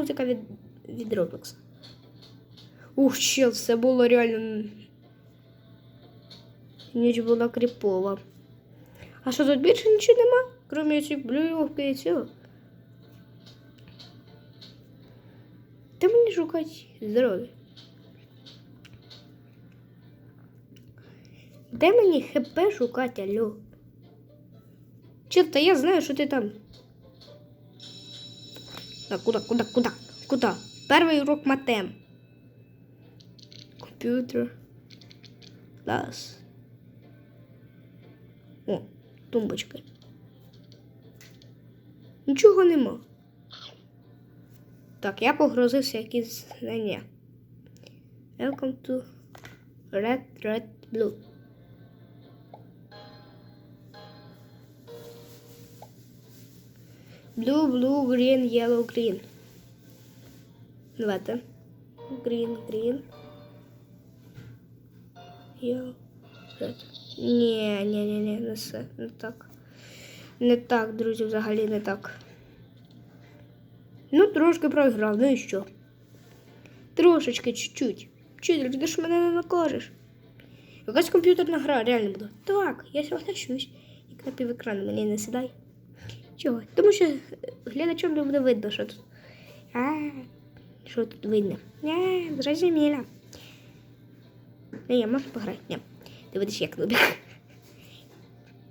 Музика від, від Roblox. Ух, чел, це було реально. Ніч була кріпова. А що тут більше нічого нема? Крім цих блювки і цього. Де мені шукати здоров'я? Де мені хп шукати, алло? Чел-то я знаю, що ти там. Так, куда, куда, куда, куда? Перший урок матем. Комп'ютер. Клас. О, тумбочка. Нічого нема. Так, я погрузився якісь знання. Welcome to Red, Red, Blue. Blue, blue, green, yellow, green. Давайте. Green, green. Yellow, red. Ні, ні, ні, ні, не все, не так. Не так, друзі, взагалі не так. Ну, трошки програв, ну і що? Трошечки, чуть-чуть. Вчитель, ти ж мене не накажеш. Якась комп'ютерна гра реально буде. Так, я соглашусь. Як на півекрану мені не сідай. Чого? Тому що глядачам не буде видно, що тут. А, що тут видно? Не, зрозуміла. Не, я можу пограти? Ні. Ти будеш як нубик.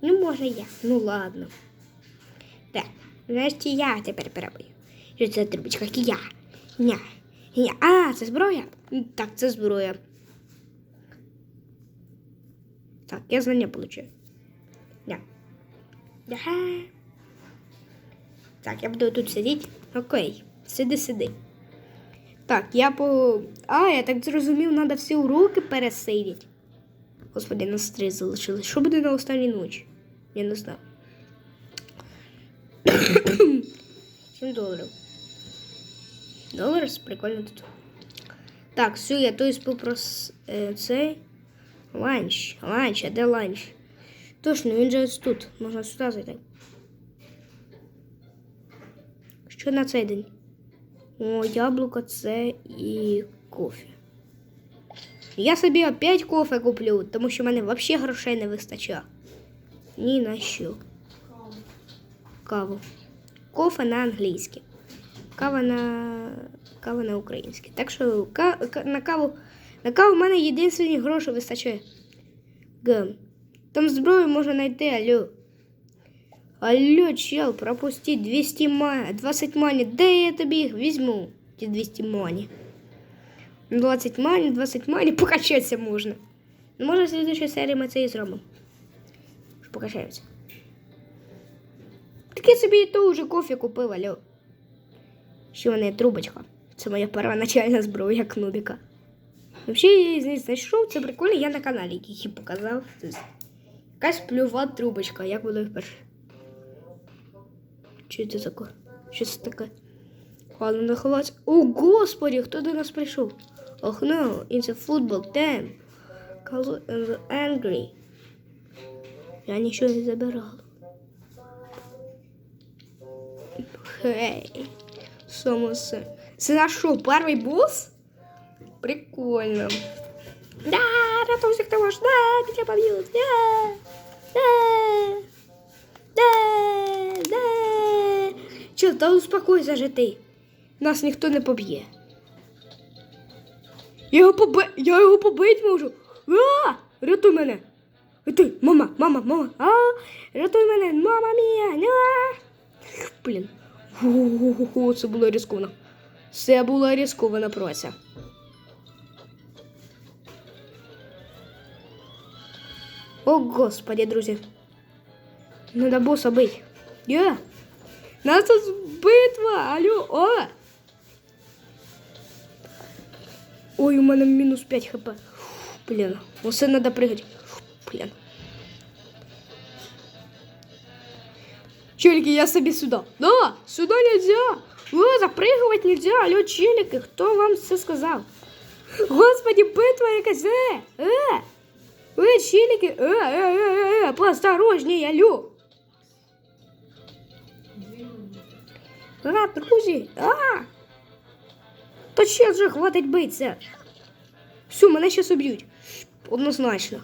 Ну, може я. Ну ладно. Так, значить я тепер перебую. Що це трубочка? Я. Ня. Ня. А, це зброя? Так, це зброя. Так, я знання получаю. Ня. Ага. Так, я буду тут сидіти. Окей, сиди, сиди. Так, я по. А, я так зрозумів, треба всі уроки пересидіти. Господи, нас три залишилось. Що буде на останній ночі? Я не знаю. 7 доларів. Долар прикольно тут. Так, все, я той попрос е, цей. Ланч. Ланч, а де ланч? Точно, він же ось тут. Можна сюди зайти. Що на цей день? О, яблуко це і кофе. Я собі опять кофе куплю, тому що в мене взагалі грошей не вистачає. Ні на що. Каву. Кофе на англійське. Кава на кава на українське. Так що ка... на каву на каву в мене єдині гроші вистачає. Гм. Там зброю можна знайти, алло. Алло, чел, пропусти 200 мані, 20 мані. Де я тобі їх візьму? Ті 200 мані. 20 мані, 20 мані, покачатися можна. Ну, може, в слідчій серії ми це і зробимо. Що. Так я собі і то вже кофе купив, алло. Ще в мене трубочка. Це моя первоначальна зброя кнубіка. Взагалі, я її знайшов, це прикольно, я на каналі її показав. Якась плюва трубочка, як було вперше. Що це таке? Що це таке? Ладно, не ховатися. О, господи, хто до нас прийшов? Ох, no, it's a football team. Color and angry. Я нічого не забирала. Хей. Самосе. Це наш що, перший босс? Прикольно. Да, ратуйся, кто может. Да, тебя побьют. Да, да, да, да. Че, та успокойся же ти. Нас ніхто не поб'є. Я його поби... Я його побить можу. А! Рятуй мене. Рятуй, мама, мама, мама. А! Рятуй мене, мама мія. Блін. Це було ризиковано. Це була ризикована праця. О, господи, друзі. Надо босса бить. Я. Нас тут битва. Алло, о. Ой, у мене мінус 5 хп. Блін, усе надо пригати. Блін. Челики, я собі сюда. Да, сюда нельзя. О, запрыгивать нельзя. Алло, челики, хто вам це сказав? Господи, битва якась. Е, е. Е, челики, е, е, е, е, поосторожнее, алло. А, друзі, а, Та ще вже хватить битися. Все, мене щас уб'ють. Однозначно.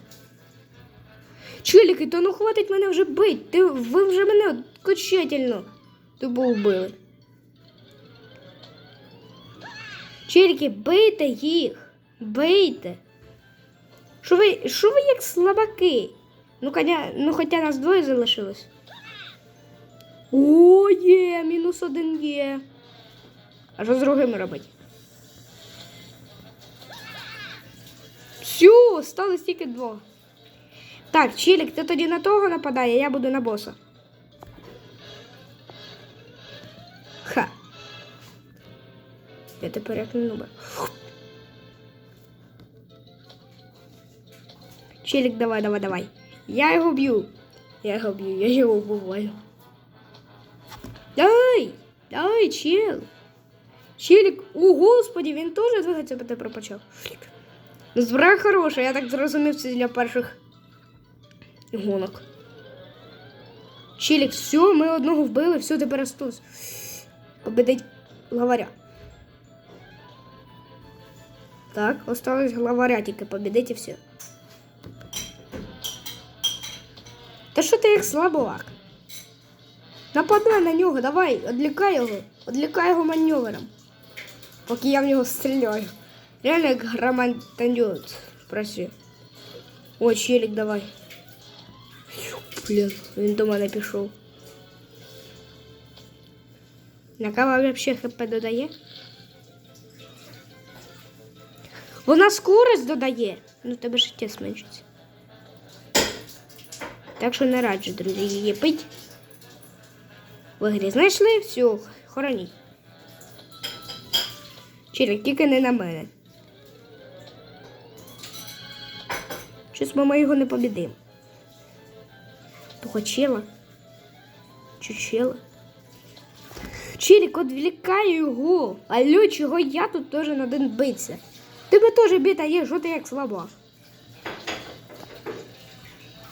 Челіки, то ну хватить мене вже бить. Ти, ви вже мене окончательно тупо вбили. Челіки, бийте їх. Бийте. Що ви, що ви як слабаки? Ну, коня, ну хоча нас двоє залишилось. О, є, мінус один є. А що з другими робити? Все, сталося тільки двох. Так, Чілік, ти тоді на того нападає, я буду на боса. Ха. Я тепер як не нуба. Челік, давай, давай, давай. Я його б'ю. Я його б'ю, я його вбиваю. Дай! Дай, чел. Челік, о, господі, він теж двигатися по тебе почав. Зброя хороша, я так зрозумів, це для перших гонок. Челік, все, ми одного вбили, все, тепер Астус. Победить главаря. Так, осталось главаря тільки победить і все. Та що ти як слабовак? Нападай на нього, давай, відлікай його, відлікай його маневром. Поки я в нього стріляю. Реально як громадянт працює. О, челік, давай. Блін, він до мене пішов. На кава взагалі хп додає? Вона скорость додає. Ну, в тебе життя зменшиться. Так що не раджу, друзі, її пить. В ігрі знайшли, все, хороніть. Челік, тільки не на мене. Щось ми його не побідимо. Того чела. Чи чела? Відвлікай його. Алло, чого я тут теж на один биться? Тебе теж біта є, що ти як слаба.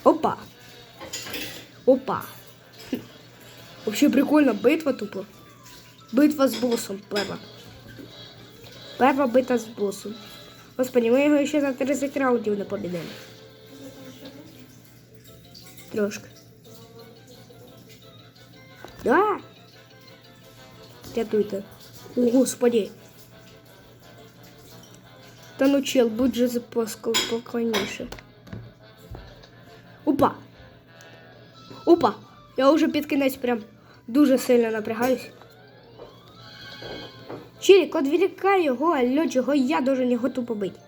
Опа. Опа. Вообще прикольно, битва тупо. Битва з босом перва. Перва битва з босом. Господи, ми його ще за 30 раундів не побідемо. Трошки. Да. Рятуйте. О, господи. Та ну чел, будь же запоскал покойніше. Опа! Опа! Я вже під кінець прям дуже сильно напрягаюсь. Чирік, відволікай його, алло, чого я должен його тупо бити.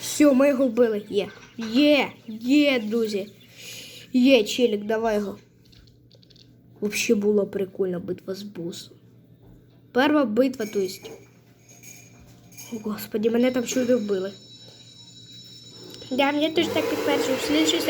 Все, ми його вбили. Є. Є, є, друзі. Є, Челік, давай його. Вообще була прикольна битва з босом. Перша битва, то есть. О, Господи, мене там чудо вбили. Да, мне тоже так. Слідчий